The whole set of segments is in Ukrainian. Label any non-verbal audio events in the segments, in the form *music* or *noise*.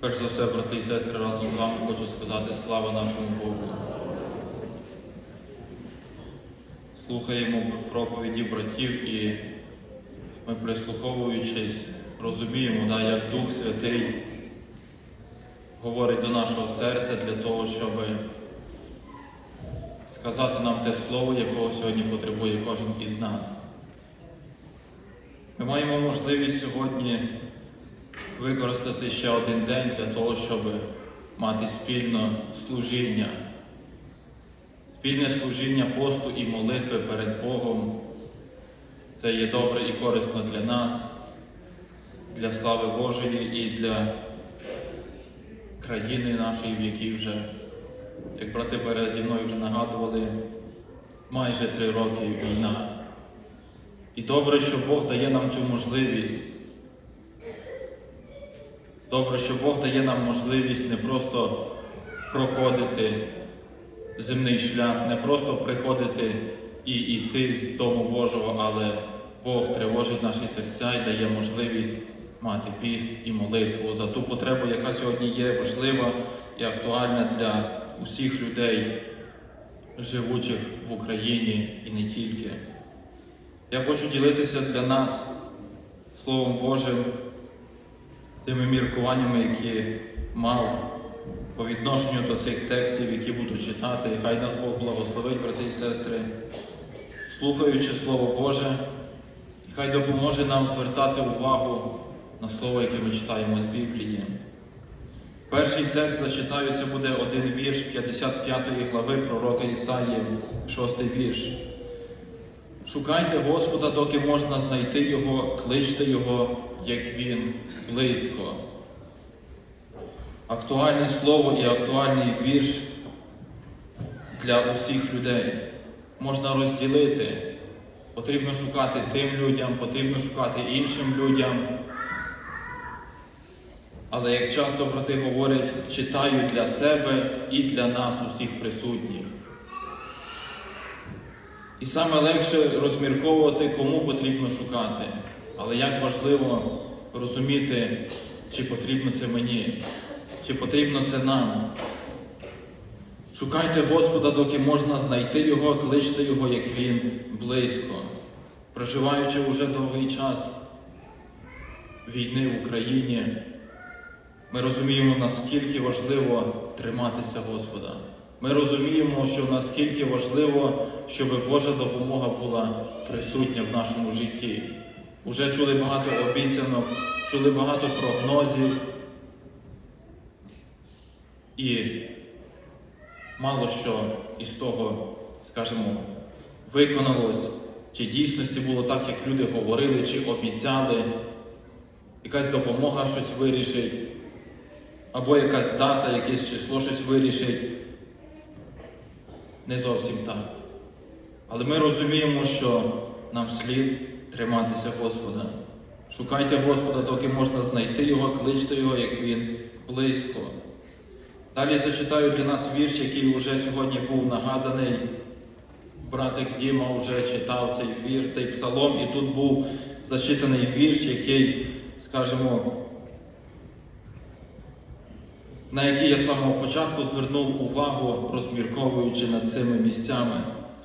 Перш за все, брати і сестри, разом з вами хочу сказати слава нашому Богу. Слухаємо проповіді братів і ми, прислуховуючись, розуміємо, да, як Дух Святий говорить до нашого серця для того, щоб сказати нам те слово, якого сьогодні потребує кожен із нас. Ми маємо можливість сьогодні використати ще один день для того, щоб мати спільне служіння, спільне служіння посту і молитви перед Богом. Це є добре і корисно для нас, для слави Божої і для країни нашої, в якій вже, як брати переді мною вже нагадували, майже три роки війна. І добре, що Бог дає нам цю можливість. Добре, що Бог дає нам можливість не просто проходити земний шлях, не просто приходити і йти з Дому Божого, але Бог тривожить наші серця і дає можливість мати піст і молитву за ту потребу, яка сьогодні є важлива і актуальна для усіх людей, живучих в Україні і не тільки. Я хочу ділитися для нас Словом Божим тими міркуваннями, які мав по відношенню до цих текстів, які буду читати. Хай нас Бог благословить, брати і сестри, слухаючи Слово Боже, і хай допоможе нам звертати увагу на слово, яке ми читаємо з Біблії. Перший текст зачитаю, це буде один вірш 55 глави пророка Ісаї, 6 вірш. Шукайте Господа, доки можна знайти Його, кличте Його, як Він близько. Актуальне слово і актуальний вірш для усіх людей. Можна розділити. Потрібно шукати тим людям, потрібно шукати іншим людям. Але як часто брати говорять, читаю для себе і для нас, усіх присутніх. І саме легше розмірковувати, кому потрібно шукати. Але як важливо розуміти, чи потрібно це мені, чи потрібно це нам. Шукайте Господа, доки можна знайти Його, кличте Його, як Він близько. Проживаючи уже довгий час війни в Україні, ми розуміємо, наскільки важливо триматися Господа. Ми розуміємо, що наскільки важливо, щоб Божа допомога була присутня в нашому житті. Уже чули багато обіцянок, чули багато прогнозів. І мало що із того, скажімо, виконалось, чи дійсності було так, як люди говорили, чи обіцяли, якась допомога щось вирішить, або якась дата, якесь число щось вирішить. Не зовсім так. Але ми розуміємо, що нам слід триматися Господа. Шукайте Господа, доки можна знайти Його, кличте Його, як Він близько. Далі зачитаю для нас вірш, який вже сьогодні був нагаданий. Братик Діма вже читав цей вір, цей псалом, і тут був зачитаний вірш, який, скажімо, на який я з самого початку звернув увагу, розмірковуючи над цими місцями.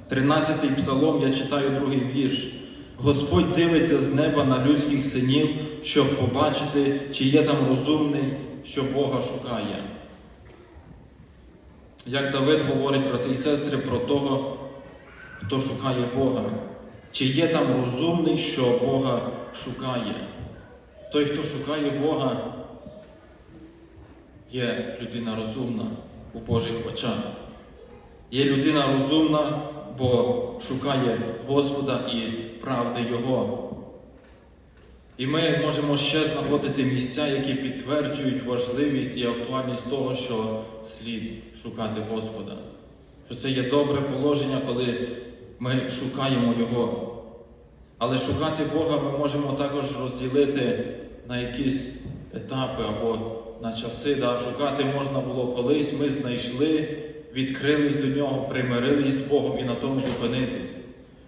Тринадцятий псалом, я читаю другий вірш. Господь дивиться з неба на людських синів, щоб побачити, чи є там розумний, що Бога шукає. Як Давид говорить, брати і сестри, про того, хто шукає Бога, чи є там розумний, що Бога шукає. Той, хто шукає Бога, є людина розумна у Божих очах. Є людина розумна, бо шукає Господа і правди Його. І ми можемо ще знаходити місця, які підтверджують важливість і актуальність того, що слід шукати Господа. Що це є добре положення, коли ми шукаємо Його. Але шукати Бога ми можемо також розділити на якісь етапи або на часи. Да? Шукати можна було колись, ми знайшли, відкрились до нього, примирились з Богом і на тому зупинитись.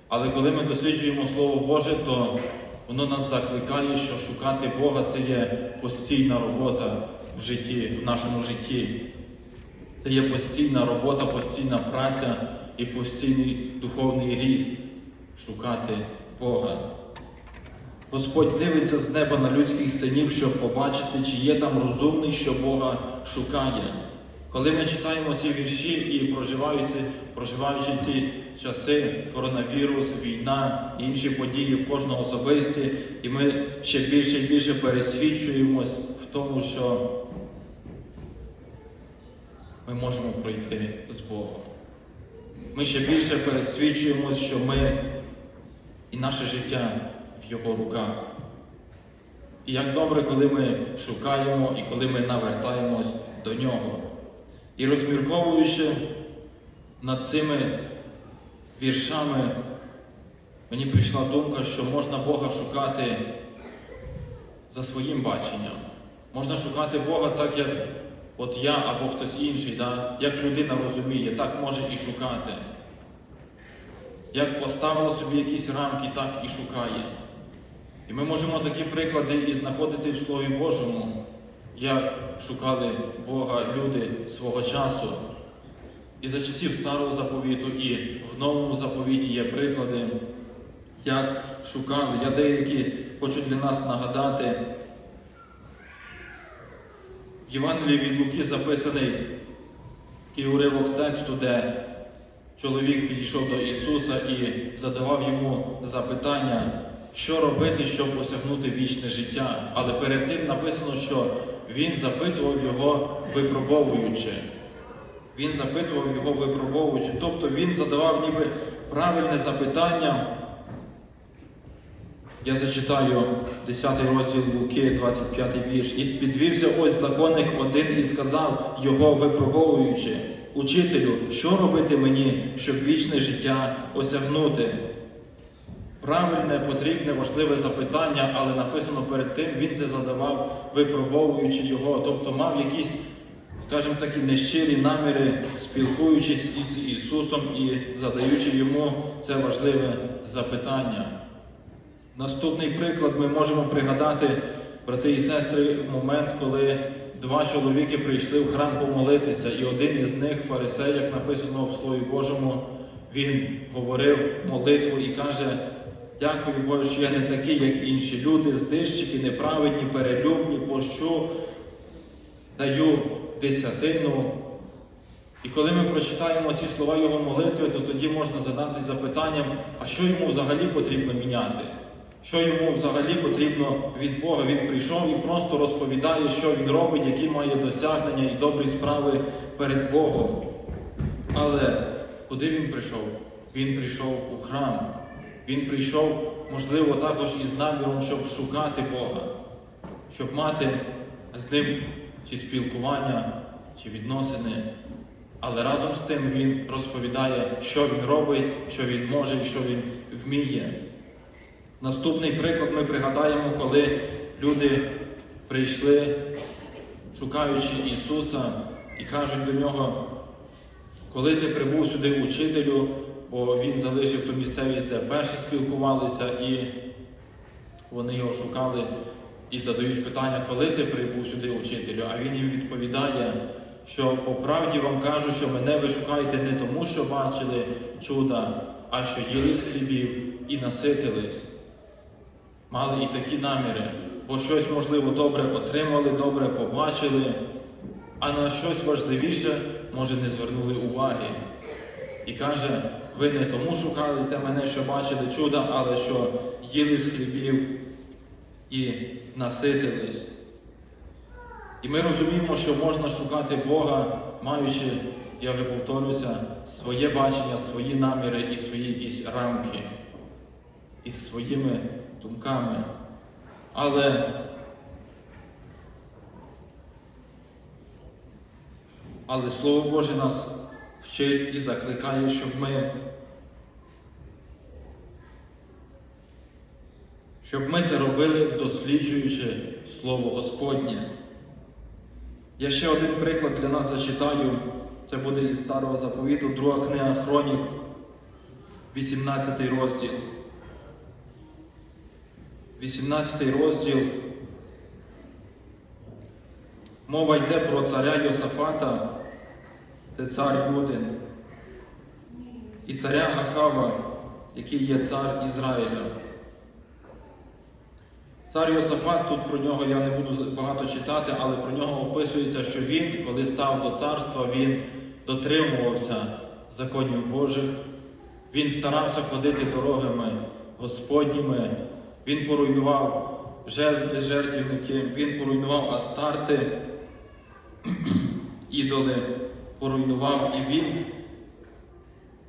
Але коли ми досліджуємо Слово Боже, то воно нас закликає, що шукати Бога це є постійна робота в житті, в нашому житті. Це є постійна робота, постійна праця і постійний духовний ріст шукати Бога. Господь дивиться з неба на людських синів, щоб побачити, чи є там розумний, що Бога шукає. Коли ми читаємо ці вірші і проживаючи, проживаючи ці часи, коронавірус, війна інші події в кожного особисті, і ми ще більше і більше пересвідчуємось в тому, що ми можемо пройти з Богом. Ми ще більше пересвідчуємось, що ми і наше життя в Його руках. І як добре, коли ми шукаємо і коли ми навертаємось до Нього. І розмірковуючи над цими віршами, мені прийшла думка, що можна Бога шукати за своїм баченням. Можна шукати Бога так, як от я або хтось інший, да? як людина розуміє, так може і шукати. Як поставила собі якісь рамки, так і шукає. І ми можемо такі приклади і знаходити в Слові Божому, як шукали Бога люди свого часу. І за часів старого заповіту, і в новому заповіті є приклади, як шукали. Я деякі хочу для нас нагадати. В Євангелії від Луки записаний такий уривок тексту, де чоловік підійшов до Ісуса і задавав йому запитання, що робити, щоб осягнути вічне життя. Але перед тим написано, що Він запитував його випробовуючи. Він запитував його випробовуючи. Тобто він задавав ніби правильне запитання. Я зачитаю 10 розділ Луки, 25 вірш. І підвівся ось законник один і сказав його випробовуючи, учителю, що робити мені, щоб вічне життя осягнути? Правильне, потрібне, важливе запитання, але написано перед тим, він це задавав, випробовуючи його, тобто мав якісь, скажімо такі, нещирі наміри, спілкуючись із Ісусом і задаючи йому це важливе запитання. Наступний приклад ми можемо пригадати, брати і сестри, момент, коли два чоловіки прийшли в храм помолитися, і один із них, фарисей, як написано в Слові Божому, він говорив молитву і каже: Дякую Боже, що я не такий, як інші люди, здирщики, неправедні, перелюбні, пощу, даю десятину. І коли ми прочитаємо ці слова його молитви, то тоді можна задати запитанням, а що йому взагалі потрібно міняти? Що йому взагалі потрібно від Бога? Він прийшов і просто розповідає, що він робить, які має досягнення і добрі справи перед Богом. Але куди він прийшов? Він прийшов у храм. Він прийшов, можливо, також із наміром, щоб шукати Бога, щоб мати з ним чи спілкування, чи відносини. Але разом з тим він розповідає, що він робить, що він може і що він вміє. Наступний приклад ми пригадаємо, коли люди прийшли, шукаючи Ісуса, і кажуть до нього, коли ти прибув сюди учителю, бо Він залишив ту місцевість, де перші спілкувалися, і вони його шукали і задають питання, коли ти прибув сюди учителю, а він їм відповідає, що по правді вам кажу, що мене ви шукаєте не тому, що бачили чуда, а що їли з хлібів і наситились мали і такі наміри, бо щось, можливо, добре отримали, добре побачили, а на щось важливіше, може, не звернули уваги. І каже, ви не тому шукали мене, що бачили чуда, але що їли з хлібів і наситились. І ми розуміємо, що можна шукати Бога, маючи, я вже повторюся, своє бачення, свої наміри і свої якісь рамки із своїми думками. Але але Слово Боже нас вчить і закликає, щоб ми щоб ми це робили, досліджуючи Слово Господнє. Я ще один приклад для нас зачитаю. Це буде із старого заповіту, друга книга Хронік, 18 розділ. 18 розділ Мова йде про царя Йосафата, це цар Юдин, і царя Ахава, який є цар Ізраїля. Цар Йосафат, тут про нього я не буду багато читати, але про нього описується, що він, коли став до царства, він дотримувався законів Божих, він старався ходити дорогами Господніми, він поруйнував жертвівники, він поруйнував астарти, *clears throat* ідоли, поруйнував. І він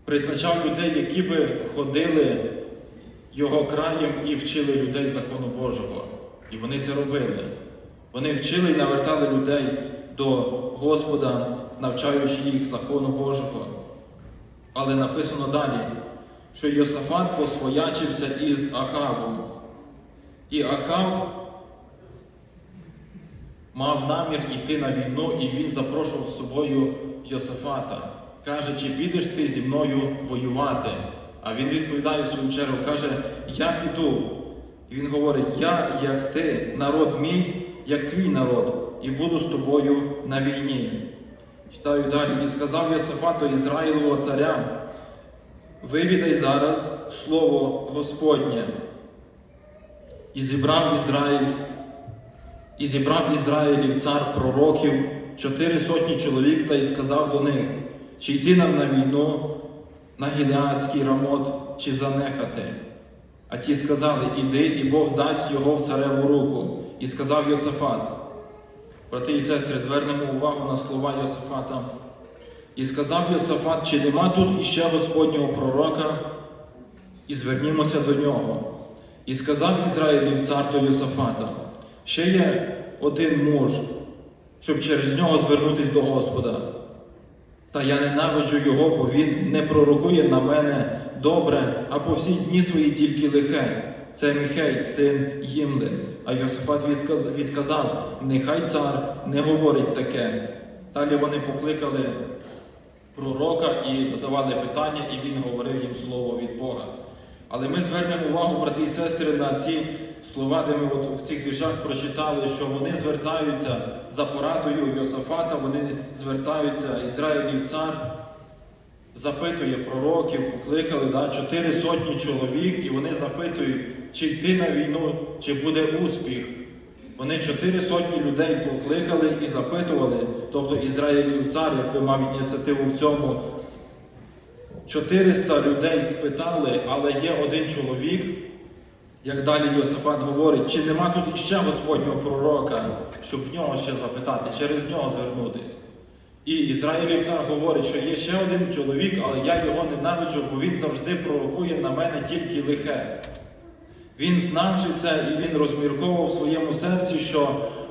призначав людей, які би ходили його краєм і вчили людей закону Божого. І вони це робили. Вони вчили і навертали людей до Господа, навчаючи їх закону Божого. Але написано далі, що Йосафат посвоячився із Ахавом. І Ахав мав намір йти на війну, і він запрошував з собою Йосафата. Каже, чи підеш ти зі мною воювати? А він відповідає в свою чергу, каже, я піду. І він говорить: Я, як ти, народ мій, як твій народ, і буду з тобою на війні. Читаю далі. І сказав Йосафат Ізраїлового царя, вивідай зараз слово Господнє. І зібрав Ізраїль, і зібрав Ізраїлів цар пророків, чотири сотні чоловік, та й сказав до них, чи йти нам на війну, на Гілеадський рамот, чи занехати. А ті сказали, іди, і Бог дасть його в цареву руку. І сказав Йосафат. Брати і сестри, звернемо увагу на слова Йосафата. І сказав Йосафат, чи нема тут іще Господнього пророка, і звернімося до нього. І сказав Ізраїлів цар до Йосафата, ще є один муж, щоб через нього звернутись до Господа. Та я ненавиджу його, бо він не пророкує на мене добре, а по всі дні свої тільки лихе. Це Міхей, син Їмлин. А Йосифат відказав: нехай цар не говорить таке. Далі вони покликали пророка і задавали питання, і він говорив їм слово від Бога. Але ми звернемо увагу, брати і сестри, на ці слова, де ми от в цих віршах прочитали, що вони звертаються за порадою Йосафата, вони звертаються, Ізраїлів цар запитує пророків, покликали да, чотири сотні чоловік, і вони запитують, чи йти на війну, чи буде успіх. Вони чотири сотні людей покликали і запитували, тобто Ізраїлів цар, якби мав ініціативу в цьому, 400 людей спитали, але є один чоловік, як далі Йосифат говорить, чи нема тут іще Господнього пророка, щоб в нього ще запитати, через нього звернутися. І Ізраїлів цар говорить, що є ще один чоловік, але я його ненавиджу, бо він завжди пророкує на мене тільки лихе. Він, знавши це, і він розмірковував в своєму серці, що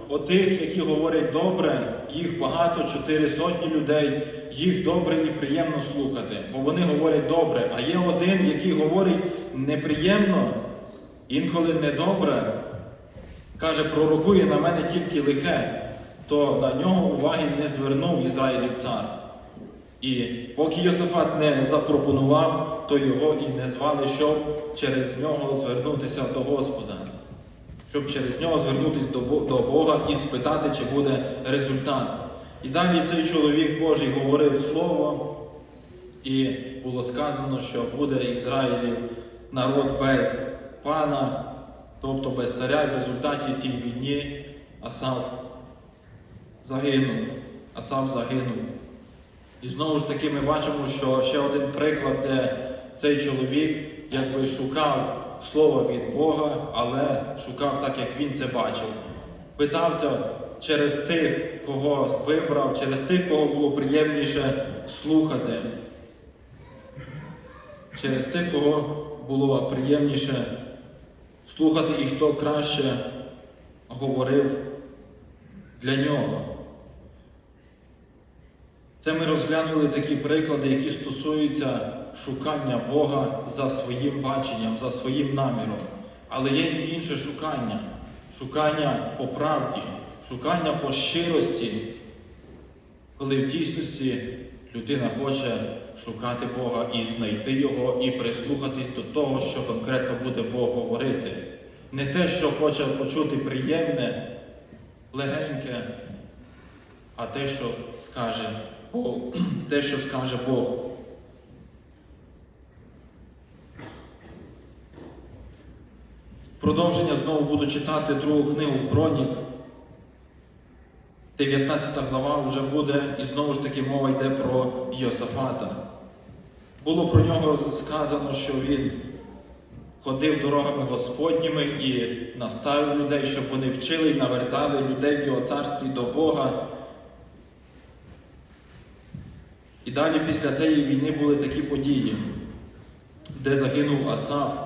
отих, які говорять добре, їх багато, чотири сотні людей, їх добре і приємно слухати, бо вони говорять добре. А є один, який говорить неприємно, інколи недобре, каже, пророкує на мене тільки лихе, то на нього уваги не звернув Ізраїлів цар. І поки Йосифат не запропонував, то його і не звали, щоб через нього звернутися до Господа, щоб через нього звернутися до Бога і спитати, чи буде результат. І далі цей чоловік Божий говорив слово, і було сказано, що буде Ізраїлів народ без пана, тобто без царя, в результаті тій війні Асав загинув. Асав загинув. І знову ж таки ми бачимо, що ще один приклад, де цей чоловік якби шукав слова від Бога, але шукав так, як він це бачив. Питався через тих, кого вибрав, через тих, кого було приємніше слухати. Через тих, кого було приємніше слухати і хто краще говорив для нього. Це ми розглянули такі приклади, які стосуються шукання Бога за своїм баченням, за своїм наміром. Але є і інше шукання шукання по правді, шукання по щирості, коли в дійсності людина хоче шукати Бога і знайти Його, і прислухатись до того, що конкретно буде Бог говорити. Не те, що хоче почути приємне, легеньке, а те, що скаже Бог, *clears throat* те, що скаже Бог. Продовження знову буду читати другу книгу Хронік. 19 глава вже буде, і знову ж таки мова йде про Йосафата. Було про нього сказано, що він ходив дорогами Господніми і наставив людей, щоб вони вчили і навертали людей в його царстві до Бога. І далі після цієї війни були такі події, де загинув Асав.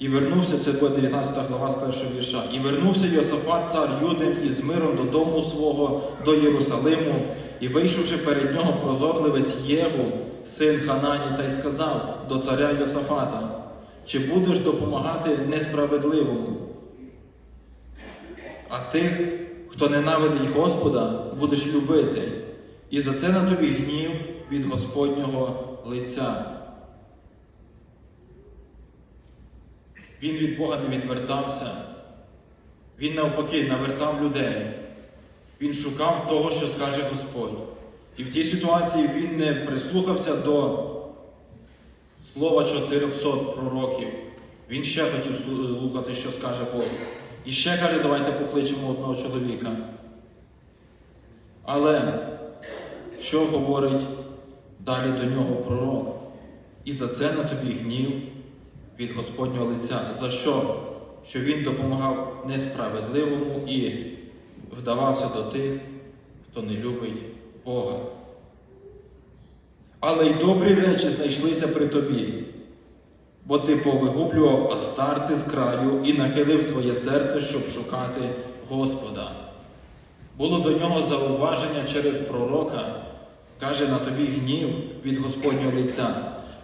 І вернувся, це буде 19 глава з першого вірша. І вернувся Йосафат, цар Юдин, із миром додому свого, до Єрусалиму, і вийшовши перед нього прозорливець Єгу, син Ханані, та й сказав до царя Йосафата, чи будеш допомагати несправедливому? А тих, хто ненавидить Господа, будеш любити, і за це на тобі гнів від Господнього лиця. Він від Бога не відвертався. Він навпаки навертав людей. Він шукав того, що скаже Господь. І в тій ситуації він не прислухався до слова 400 пророків. Він ще хотів слухати, що скаже Бог. І ще каже, давайте покличемо одного чоловіка. Але що говорить далі до нього пророк? І за це на тобі гнів від Господнього лиця. За що? Що він допомагав несправедливому і вдавався до тих, хто не любить Бога. Але й добрі речі знайшлися при тобі, бо ти повигублював Астарти з краю і нахилив своє серце, щоб шукати Господа. Було до нього зауваження через пророка, каже на тобі гнів від Господнього лиця.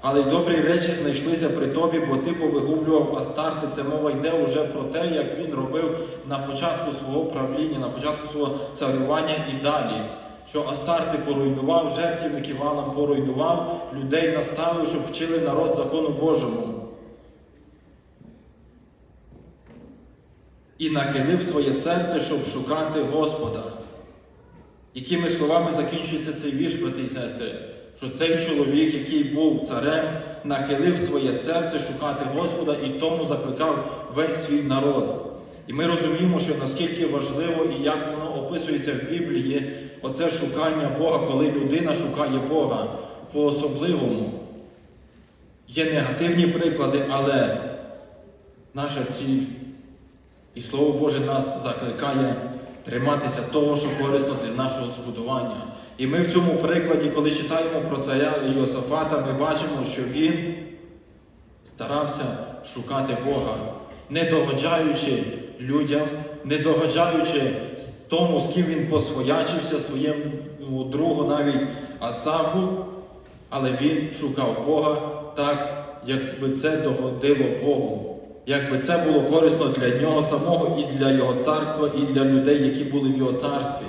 Але й добрі речі знайшлися при тобі, бо ти повигублював Астарти. Це мова йде уже про те, як він робив на початку свого правління, на початку свого царювання і далі. Що Астарти поруйнував, жертвівники валам поруйнував, людей наставив, щоб вчили народ закону Божому. І нахилив своє серце, щоб шукати Господа. Якими словами закінчується цей вірш, брати і сестри? Що цей чоловік, який був царем, нахилив своє серце шукати Господа і тому закликав весь свій народ. І ми розуміємо, що наскільки важливо і як воно описується в Біблії, оце шукання Бога, коли людина шукає Бога по-особливому. Є негативні приклади, але наша ціль і Слово Боже нас закликає триматися того, що корисно для нашого збудування. І ми в цьому прикладі, коли читаємо про царя Йосафата, ми бачимо, що він старався шукати Бога, не догоджаючи людям, не догоджаючи тому, з ким він посвоячився своєму другу, навіть Асафу, але він шукав Бога так, якби це догодило Богу. Якби це було корисно для нього самого і для його царства, і для людей, які були в його царстві.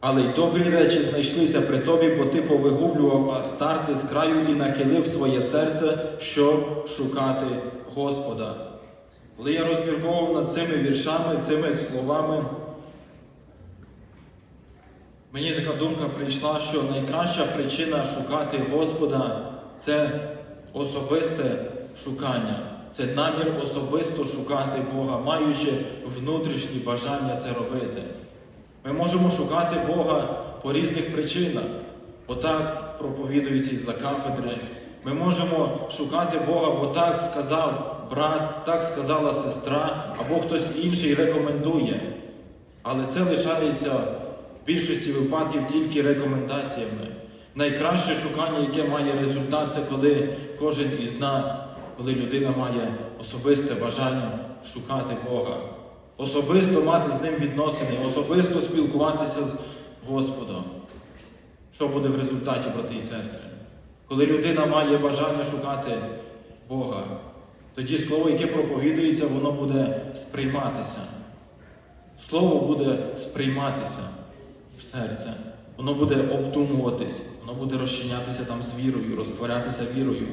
Але й добрі речі знайшлися при тобі, бо ти повигублював Астарти з краю і нахилив своє серце, щоб шукати Господа. Коли я розмірковував над цими віршами, цими словами, мені така думка прийшла, що найкраща причина шукати Господа це особисте шукання, це намір особисто шукати Бога, маючи внутрішні бажання це робити. Ми можемо шукати Бога по різних причинах. Отак проповідується із-за кафедри. Ми можемо шукати Бога, бо так сказав брат, так сказала сестра, або хтось інший рекомендує. Але це лишається в більшості випадків тільки рекомендаціями. Найкраще шукання, яке має результат, це коли кожен із нас, коли людина має особисте бажання шукати Бога особисто мати з ним відносини, особисто спілкуватися з Господом. Що буде в результаті, брати і сестри? Коли людина має бажання шукати Бога, тоді слово, яке проповідується, воно буде сприйматися. Слово буде сприйматися в серце, воно буде обдумуватись, воно буде розчинятися там з вірою, розтворятися вірою.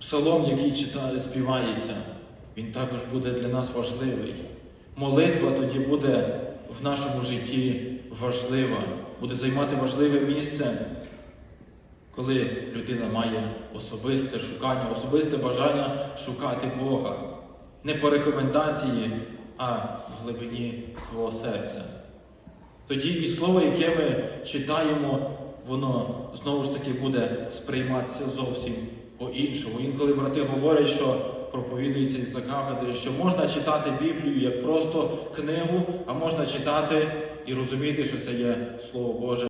Псалом, який читає, співається, він також буде для нас важливий. молитва тоді буде в нашому житті важлива, буде займати важливе місце, коли людина має особисте шукання, особисте бажання шукати Бога. Не по рекомендації, а в глибині свого серця. Тоді і слово, яке ми читаємо, воно знову ж таки буде сприйматися зовсім по-іншому. Інколи брати говорять, що проповідується із за кафедри, що можна читати Біблію як просто книгу, а можна читати і розуміти, що це є Слово Боже.